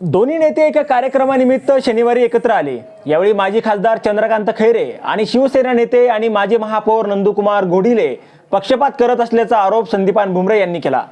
दोन्ही नेते एका कार्यक्रमानिमित्त शनिवारी एकत्र आले. यावेळी माजी खासदार चंद्रकांत खैरे आणि शिवसेना नेते आणि माजी महापौर नंदुकुमार घोडिले पक्षपात करत असल्याचा आरोप संदीपान भुमरे यांनी केला.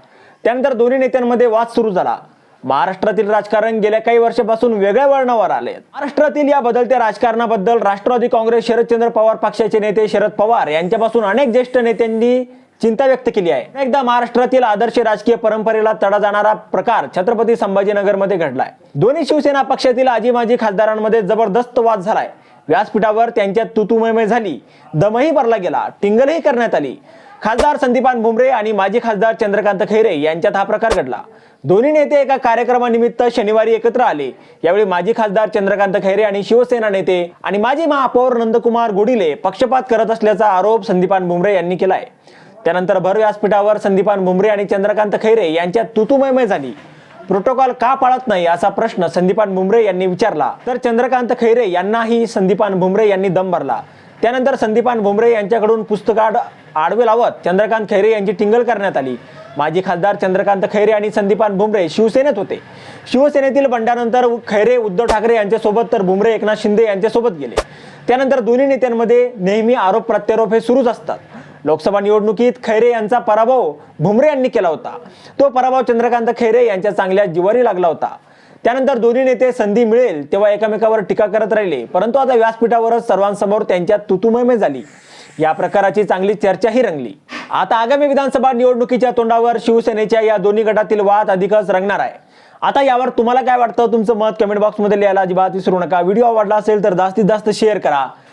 त्यानंतर दोन्ही नेत्यांमध्ये वाद सुरू झाला. महाराष्ट्रातील राजकारण गेल्या काही वर्षापासून वेगळ्या वळणावर आले महाराष्ट्रातील या बदलत्या राजकारणाबद्दल राष्ट्रवादी काँग्रेस शरदचंद्र पवार पक्षाचे नेते शरद पवार यांच्यापासून अनेक ज्येष्ठ नेत्यांनी चिंता व्यक्त केली आहे. एकदा महाराष्ट्रातील आदर्श राजकीय परंपरेला तडा जाणारा प्रकार छत्रपती संभाजीनगरमध्ये घडलाय. दोन्ही शिवसेना पक्षातील आजी माजी खासदारांमध्ये जबरदस्त वाद झालाय. व्यासपीठावर त्यांच्यात तुतुमयमय झाली. दमही भरला गेला. टिंगलही करण्यात आली. खासदार संदीपान भुमरे आणि माजी खासदार चंद्रकांत खैरे यांच्यात हा प्रकार घडला. दोन्ही नेते एका कार्यक्रमानिमित्त शनिवारी एकत्र आले. यावेळी माजी खासदार चंद्रकांत खैरे आणि शिवसेना नेते आणि माजी महापौर नंदकुमार गोडिले पक्षपात करत असल्याचा आरोप संदीपान भुमरे यांनी केलाय. त्यानंतर भर व्यासपीठावर संदीपान भुमरे आणि चंद्रकांत खैरे यांच्यात तुतुमयमय झाली. प्रोटोकॉल का पाळत नाही असा प्रश्न संदीपान भुमरे यांनी विचारला. तर चंद्रकांत खैरे यांनाही संदीपान भुमरे यांनी दम भरला. त्यानंतर संदीपान भुमरे यांच्याकडून पुस्तकाड आडवे लावत चंद्रकांत खैरे यांची टिंगल करण्यात आली. माजी खासदार चंद्रकांत खैरे आणि संदीपान भुमरे शिवसेनेत होते. शिवसेनेतील बंडानंतर खैरे उद्धव ठाकरे यांच्यासोबत तर भुमरे एकनाथ शिंदे यांच्यासोबत गेले. त्यानंतर दोन्ही नेत्यांमध्ये नेहमी आरोप प्रत्यारोप हे सुरूच असतात. लोकसभा निवडणुकीत खैरे यांचा पराभव भुमरे यांनी केला होता. तो पराभव चंद्रकांत खैरे यांच्या चांगल्या जिवारी लागला होता. त्यानंतर दोन्ही नेते संधी मिळेल तेव्हा एकमेकावर टीका करत राहिले. परंतु आता व्यासपीठावरच सर्वांसमोर त्यांच्या तुतुमयमय झाली. या प्रकाराची चांगली चर्चाही रंगली. आता आगामी विधानसभा निवडणुकीच्या तोंडावर शिवसेनेच्या या दोन्ही गटातील वाद अधिकच रंगणार आहे. आता यावर तुम्हाला काय वाटतं? तुमचं मत कमेंट बॉक्समध्ये लिहायला अजिबात विसरू नका. व्हिडिओ आवडला असेल तर जास्तीत जास्त शेअर करा.